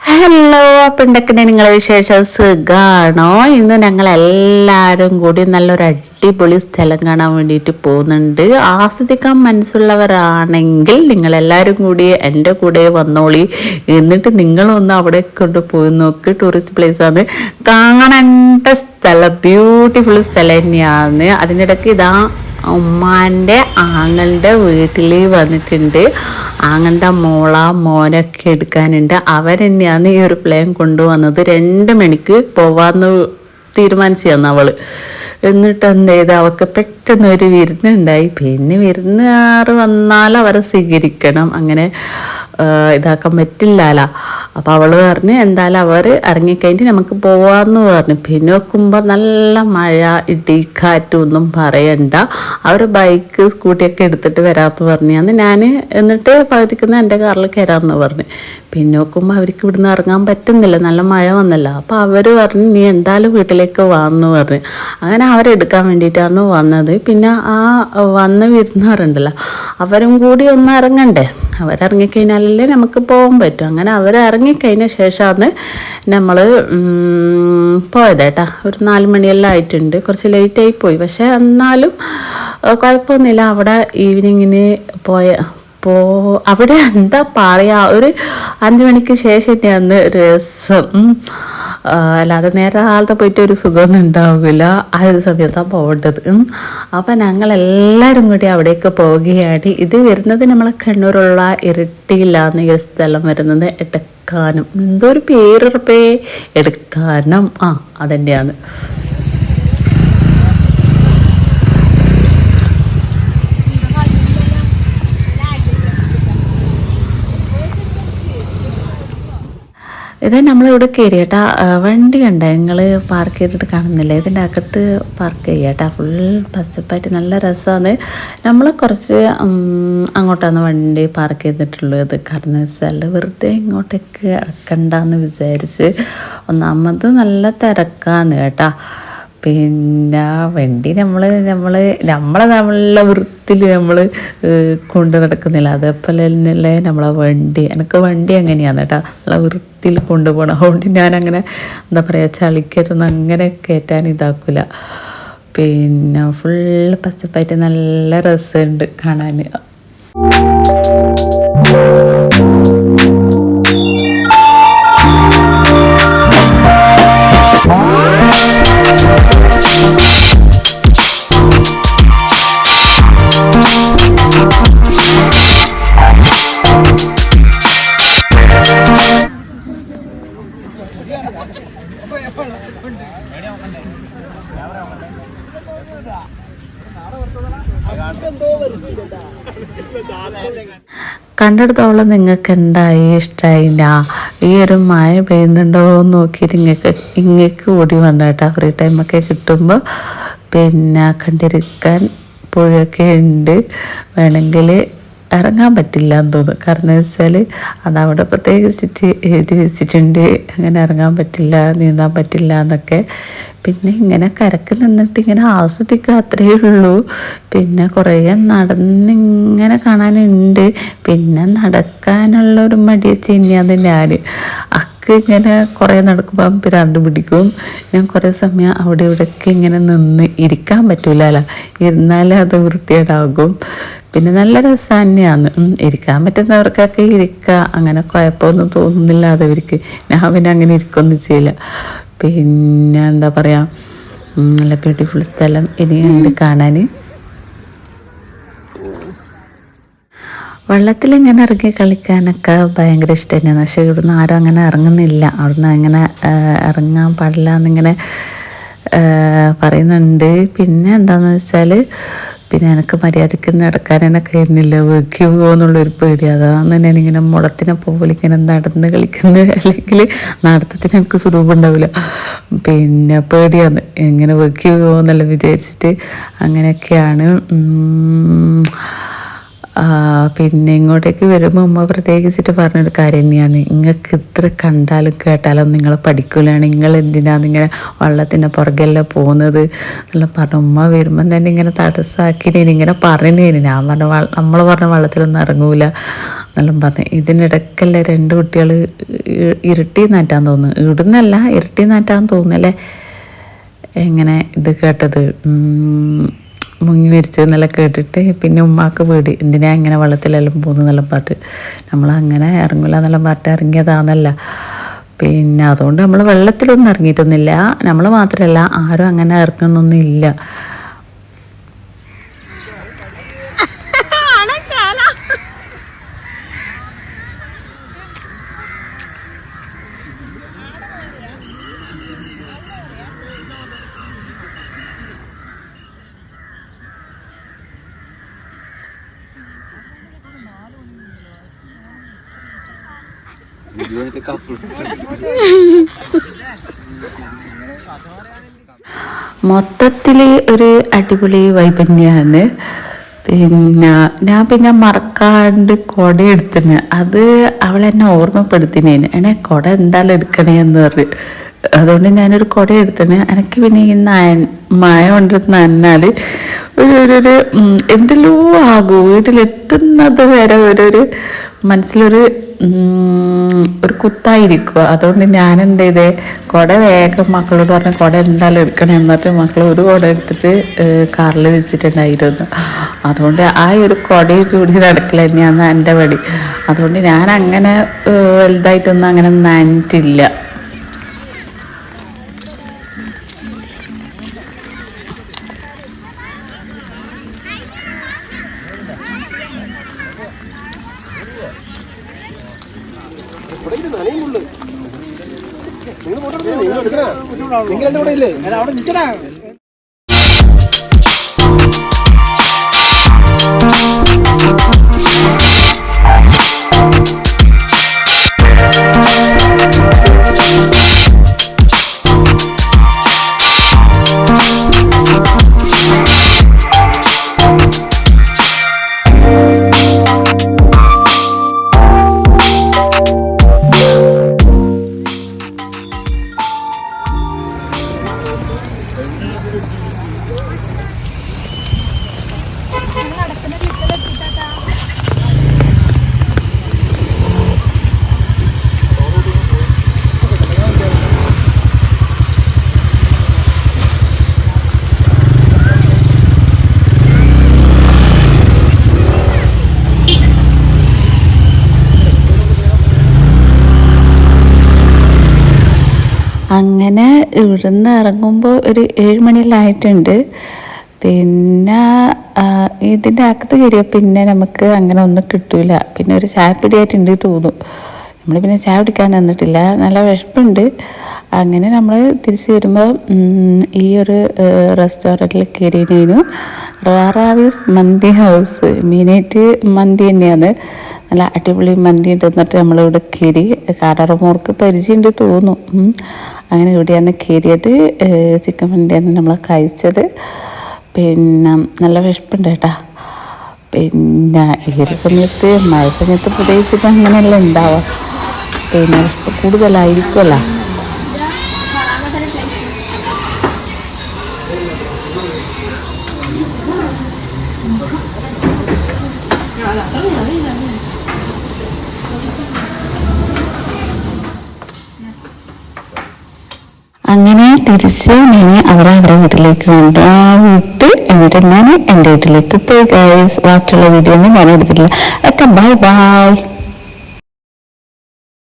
Hello അപ്പം എന്തൊക്കെയാണ് നിങ്ങളെ വിശേഷം? സുഖാണോ? ഇന്ന് ഞങ്ങൾ എല്ലാവരും കൂടി നല്ലൊരു അടിപൊളി സ്ഥലം കാണാൻ വേണ്ടിയിട്ട് പോകുന്നുണ്ട്. ആസ്വദിക്കാൻ മനസ്സുള്ളവരാണെങ്കിൽ നിങ്ങളെല്ലാവരും കൂടി എന്റെ കൂടെ വന്നോളി. എന്നിട്ട് നിങ്ങളൊന്ന് അവിടെ കൊണ്ട് പോയി നോക്ക്. ടൂറിസ്റ്റ് പ്ലേസ് ആണ്. കാണേണ്ട സ്ഥലം ബ്യൂട്ടിഫുൾ സ്ഥലം തന്നെയാണ്. അതിനിടയ്ക്ക് ഇതാ ഉമ്മാന്റെ ആങ്ങളുടെ വീട്ടിൽ വന്നിട്ടുണ്ട്. ആങ്ങളുടെ മോള മോനൊക്കെ എടുക്കാനുണ്ട്. അവരെന്നെയാണ് ഈ ഒരു പ്ലെയിൻ കൊണ്ടുവന്നത്. രണ്ട് മണിക്ക് പോവാന്ന് തീരുമാനിച്ചു തന്നെ അവൾ. എന്നിട്ട് എന്ത് ചെയ്ത് അവൾക്ക് പെട്ടെന്ന് ഒരു വിരുന്നുണ്ടായി. പിന്നെ വിരുന്നുകാർ വന്നാൽ അവരെ സ്വീകരിക്കണം. അങ്ങനെ ഇതാക്കാൻ പറ്റില്ലല്ലോ അപ്പം അവൾ പറഞ്ഞ് എന്തായാലും അവർ ഇറങ്ങിക്കഴിഞ്ഞിട്ട് നമുക്ക് പോവാമെന്ന് പറഞ്ഞു. പിന്നെ നോക്കുമ്പോൾ നല്ല മഴ ഇടി കാറ്റൊന്നും പറയണ്ട. അവർ ബൈക്ക് സ്കൂട്ടിയൊക്കെ എടുത്തിട്ട് വരാമെന്ന് പറഞ്ഞു. അന്ന് ഞാൻ എന്നിട്ട് പകുതിക്കുന്ന എന്റെ കാറിൽ കയറാമെന്ന് പറഞ്ഞു. പിന്നെ നോക്കുമ്പോൾ അവർക്ക് ഇവിടുന്ന് ഇറങ്ങാൻ പറ്റുന്നില്ല. നല്ല മഴ വന്നല്ലോ. അപ്പോൾ അവർ പറഞ്ഞു നീ എന്തായാലും വീട്ടിലേക്ക് വാന്ന് പറഞ്ഞു. അങ്ങനെ അവരെടുക്കാൻ വേണ്ടിയിട്ടാണ് വന്നത്. പിന്നെ ആ വന്ന വരുന്നവരുണ്ടല്ലോ അവരും കൂടി ഒന്ന് ഇറങ്ങണ്ടേ? അവരിറങ്ങിക്കഴിഞ്ഞാലല്ലേ നമുക്ക് പോകാൻ പറ്റും. അങ്ങനെ അവരിറങ്ങിക്കഴിഞ്ഞ ശേഷമാണ് നമ്മൾ പോയത് കേട്ടോ ഒരു നാല് മണിയെല്ലാം ആയിട്ടുണ്ട്. കുറച്ച് ലേറ്റായി പോയി പക്ഷേ എന്നാലും കുഴപ്പമൊന്നുമില്ല. അവിടെ ഈവനിങ്ങിന് പോയ പോ അവിടെ എന്താ പറയുക ഒരു അഞ്ച് മണിക്ക് ശേഷം തന്നെയാണ് രസം. അല്ലാതെ നേരെ ആളത്തെ പോയിട്ട് ഒരു സുഖമൊന്നും ഉണ്ടാവില്ല. ആ ഒരു സമയത്താണ് പോകേണ്ടത്. അപ്പം ഞങ്ങൾ എല്ലാവരും കൂടി അവിടേക്ക് പോവുകയാണ് ഇത് വരുന്നത് നമ്മളെ കണ്ണൂരുള്ള ഇരട്ടിയില്ലാന്ന് ഈ സ്ഥലം വരുന്നത്. എടക്കാനം. എന്തോ ഒരു പേരുറപ്പേ. എടുക്കാനം. ആ അതന്നെയാണ്. ഇത് നമ്മളിവിടെ കയറി കേട്ടാ വണ്ടി കണ്ട? നിങ്ങൾ പാർക്ക് ചെയ്തിട്ട് കാണുന്നില്ല? ഇതിന്റെ അകത്ത് പാർക്ക് ചെയ്യട്ടാ ഫുൾ പച്ചപ്പായിട്ട് നല്ല രസമാണ് നമ്മൾ കുറച്ച് അങ്ങോട്ടാണ് വണ്ടി പാർക്ക് ചെയ്തിട്ടുള്ളത്. കാരണം വെച്ചാൽ വെറുതെ ഇങ്ങോട്ടേക്ക് ഇറക്കണ്ടെന്ന് വിചാരിച്ച്. ഒന്നാമത് നല്ല തിരക്കാണ് കേട്ടാ പിന്നെ വണ്ടി നമ്മൾ നമ്മൾ നമ്മളെ നമ്മളെ വൃത്തിൽ നമ്മൾ കൊണ്ട് നടക്കുന്നില്ല. അതേപോലെ തന്നെയല്ലേ നമ്മളെ വണ്ടി. എനിക്ക് വണ്ടി അങ്ങനെയാണ് കേട്ടോ. നമ്മളെ വൃത്തിയിൽ കൊണ്ടുപോകണം അതുകൊണ്ട് ഞാനങ്ങനെ എന്താ പറയുക ചളിക്കരുന്ന് അങ്ങനെ കയറ്റാൻ ഇതാക്കില്ല പിന്നെ ഫുള്ള് പച്ചപ്പായിട്ട് നല്ല രസമുണ്ട് കാണാൻ കണ്ടെടുത്തോളം നിങ്ങൾക്ക് എന്തായി ഇഷ്ടമായില്ല ഈ ഒരു മഴ പെയ്യുന്നുണ്ടോ എന്ന് നോക്കിയിട്ട് ഇങ്ങക്ക് ഇങ്ങക്ക് ഓടി വന്നേട്ടാ. ഫ്രീ ടൈമൊക്കെ കിട്ടുമ്പോൾ പിന്നെ കണ്ടിരിക്കാൻ പുഴയൊക്കെ ഉണ്ട്. വേണമെങ്കിൽ ഇറങ്ങാൻ പറ്റില്ല എന്ന് തോന്നുന്നു. കാരണം എന്ന് വെച്ചാൽ അതവിടെ പ്രത്യേകിച്ചിട്ട് എഴുതി വെച്ചിട്ടുണ്ട്. അങ്ങനെ ഇറങ്ങാൻ പറ്റില്ല നീന്താൻ പറ്റില്ല എന്നൊക്കെ. പിന്നെ ഇങ്ങനെ കരക്ക് നിന്നിട്ട് ഇങ്ങനെ ആസ്വദിക്കുക അത്രയേ ഉള്ളൂ. പിന്നെ കുറേ നടന്നിങ്ങനെ കാണാനുണ്ട്. പിന്നെ നടക്കാനുള്ള ഒരു മടിയ ചെന്നിയാന്ന് ഞാൻ അക്ക് ഇങ്ങനെ കുറേ നടക്കുമ്പോൾ പിരാണ്ട് പിടിക്കും. ഞാൻ കുറേ സമയം അവിടെ ഇവിടെയൊക്കെ ഇങ്ങനെ നിന്ന് ഇരിക്കാൻ പറ്റൂലല്ലോ ഇരുന്നാലേ അത് വൃത്തികേടാകും. പിന്നെ നല്ല രസം തന്നെയാണ് ഇരിക്കാൻ പറ്റുന്നവർക്കൊക്കെ ഇരിക്കുക അങ്ങനെ കുഴപ്പമൊന്നും തോന്നുന്നില്ല അതവർക്ക് ഞാൻ പിന്നെ അങ്ങനെ ഇരിക്കൊന്നും ചെയ്യില്ല. പിന്നെ എന്താ പറയുക നല്ല ബ്യൂട്ടിഫുൾ സ്ഥലം ഇനിയുണ്ട് കാണാൻ വെള്ളത്തിൽ ഇങ്ങനെ ഇറങ്ങി കളിക്കാനൊക്കെ ഭയങ്കര ഇഷ്ടം തന്നെയാണ് പക്ഷേ ഇവിടുന്ന് ആരും അങ്ങനെ ഇറങ്ങുന്നില്ല. അവിടുന്ന് അങ്ങനെ ഇറങ്ങാൻ പാടില്ല എന്നിങ്ങനെ പറയുന്നുണ്ട്. പിന്നെ എന്താണെന്ന് വെച്ചാൽ പിന്നെ എനിക്ക് മര്യാദയ്ക്ക് നടക്കാനെന്നെ കഴിയുന്നില്ല. വെക്കി പോകുമെന്നുള്ളൊരു പേടി. അതാണ് തന്നെ ഇങ്ങനെ മുളത്തിനെ പോലെ ഇങ്ങനെ നടന്ന് കളിക്കുന്നത്. അല്ലെങ്കിൽ നടത്തത്തിന് എനിക്ക് സ്വരൂപം ഉണ്ടാവില്ല. പിന്നെ പേടിയാണ്. എങ്ങനെ വെക്കി പോകുമെന്നെല്ലാം വിചാരിച്ചിട്ട് അങ്ങനെയൊക്കെയാണ്. പിന്നെ ഇങ്ങോട്ടേക്ക് വരുമ്പോൾ ഉമ്മ പ്രത്യേകിച്ചിട്ട് പറഞ്ഞൊരു കാര്യം തന്നെയാണ്. നിങ്ങൾക്ക് ഇത്ര കണ്ടാലും കേട്ടാലും നിങ്ങൾ പഠിക്കൂലാണ്. നിങ്ങൾ എന്തിനാണ് ഇങ്ങനെ വള്ളത്തിന്റെ പുറകെല്ലാം പോകുന്നത്? എന്നെല്ലാം പറഞ്ഞു. ഉമ്മ വരുമ്പം തന്നെ ഇങ്ങനെ തടസ്സമാക്കി ഇങ്ങനെ പറയുന്നതിന് ഞാൻ പറഞ്ഞ നമ്മൾ പറഞ്ഞ വള്ളത്തിലൊന്നും ഇറങ്ങൂല. എന്നെല്ലാം പറഞ്ഞു. ഇതിനിടയ്ക്കല്ലേ രണ്ട് കുട്ടികൾ ഇരുട്ടി നാറ്റാൻ തോന്നുന്നു. ഇടുന്നല്ല ഇരുട്ടി നാറ്റാൻ തോന്നുന്നല്ലേ എങ്ങനെ ഇത് കേട്ടത്? മുങ്ങി മരിച്ചതെന്നെല്ലാം കേട്ടിട്ട് പിന്നെ ഉമ്മാക്ക് പേടി. എന്തിനാ ഇങ്ങനെ വെള്ളത്തിലെല്ലാം പോകുന്നതെല്ലാം പറഞ്ഞിട്ട് നമ്മൾ അങ്ങനെ ഇറങ്ങില്ല എന്നെല്ലാം പറഞ്ഞിട്ട് ഇറങ്ങിയതാന്നല്ല. പിന്നെ അതുകൊണ്ട് നമ്മൾ വെള്ളത്തിലൊന്നും ഇറങ്ങിയിട്ടൊന്നുമില്ല. നമ്മൾ മാത്രമല്ല ആരും അങ്ങനെ ഇറങ്ങുന്നൊന്നും ഇല്ല മൊത്തത്തിൽ ഒരു അടിപൊളി വൈബ് തന്നെയാണ് പിന്നെ ഞാൻ പിന്നെ മറക്കാണ്ട് കുട എടുത്തിന്. അത് അവൾ എന്നെ ഓർമ്മപ്പെടുത്തിനേന്. എന്നെ കുട എന്തായാലും എടുക്കണേ എന്ന് പറഞ്ഞു. അതുകൊണ്ട് ഞാനൊരു കുട എടുത്തിന്. എനിക്ക് പിന്നെ ഈ നയൻ മഴ കൊണ്ട് നന്നാൽ ഒരു ഒരു എന്തെല്ലോ ആകും. വീട്ടിലെത്തുന്നത് വരെ ഒരു മനസ്സിലൊരു ഒരു കുത്തായിരിക്കുക. അതുകൊണ്ട് ഞാൻ എന്ത് ചെയ്തേ കുട വേഗം മക്കളോട് പറഞ്ഞ കുട എന്തായാലും എടുക്കണം എന്നിട്ട് മക്കൾ ഒരു കുട എടുത്തിട്ട് കാറിൽ വെച്ചിട്ടുണ്ടായിരുന്നു. അതുകൊണ്ട് ആ ഒരു കുടയിൽ കൂടി നടക്കൽ തന്നെയാണ് എന്റെ പടി അതുകൊണ്ട് ഞാൻ അങ്ങനെ വലുതായിട്ടൊന്നും അങ്ങനെ നനഞ്ഞിട്ടില്ല. നിങ്ങൾ എന്റെ കൂടെ ഇല്ലേ? അവിടെ നിൽക്കണേ ഇവിടുന്ന് ഇറങ്ങുമ്പോൾ ഒരു ഏഴ് മണിയെല്ലാം പിന്നെ ഇതിന്റെ അകത്ത് കയറിയാൽ പിന്നെ നമുക്ക് അങ്ങനെ ഒന്നും കിട്ടൂല. പിന്നെ ഒരു ചായ ചായപ്പിടിയായിട്ടുണ്ട് തോന്നും നമ്മൾ പിന്നെ ചായ കുടിക്കാൻ നിന്നിട്ടില്ല. നല്ല വിശപ്പുണ്ട്. അങ്ങനെ നമ്മൾ തിരിച്ച് വരുമ്പോൾ ഈ ഒരു റെസ്റ്റോറന്റിൽ കയറിയതിനു റാറാവീസ് മന്തി ഹൗസ്. മെയിനായിട്ട് മന്തി തന്നെയാണ്. നല്ല അടിപൊളി മന്തി ഉണ്ട് എന്നിട്ട് നമ്മളിവിടെ കയറി കാടാറുമോർക്ക് പരിചയമുണ്ട് തോന്നും ഉം. അങ്ങനെ ഇവിടെയാണ് കയറിയത്. ചിക്കൻ മന്തിയാണ് നമ്മൾ കഴിച്ചത്. പിന്നെ നല്ല വിശപ്പുണ്ട് കേട്ടാ. പിന്നെ ഒരു സമയത്ത് മഴ സമയത്ത് പ്രത്യേകിച്ചിട്ട് അങ്ങനെയല്ല ഉണ്ടാവുക പിന്നെ വിശപ്പ് കൂടുതലായിരിക്കുമല്ലോ അങ്ങനെ തിരിച്ച് ഞാൻ അവരെ അവരുടെ വീട്ടിലേക്ക് കൊണ്ടു ആ വിട്ട് എന്നിട്ട് ഞാൻ എന്റെ വീട്ടിലേക്ക് പോയി. ബാക്കിയുള്ള വീഡിയോ ഒന്നും ഞാൻ എടുത്തിട്ടില്ല. ഒക്കെ ബൈ ബൈ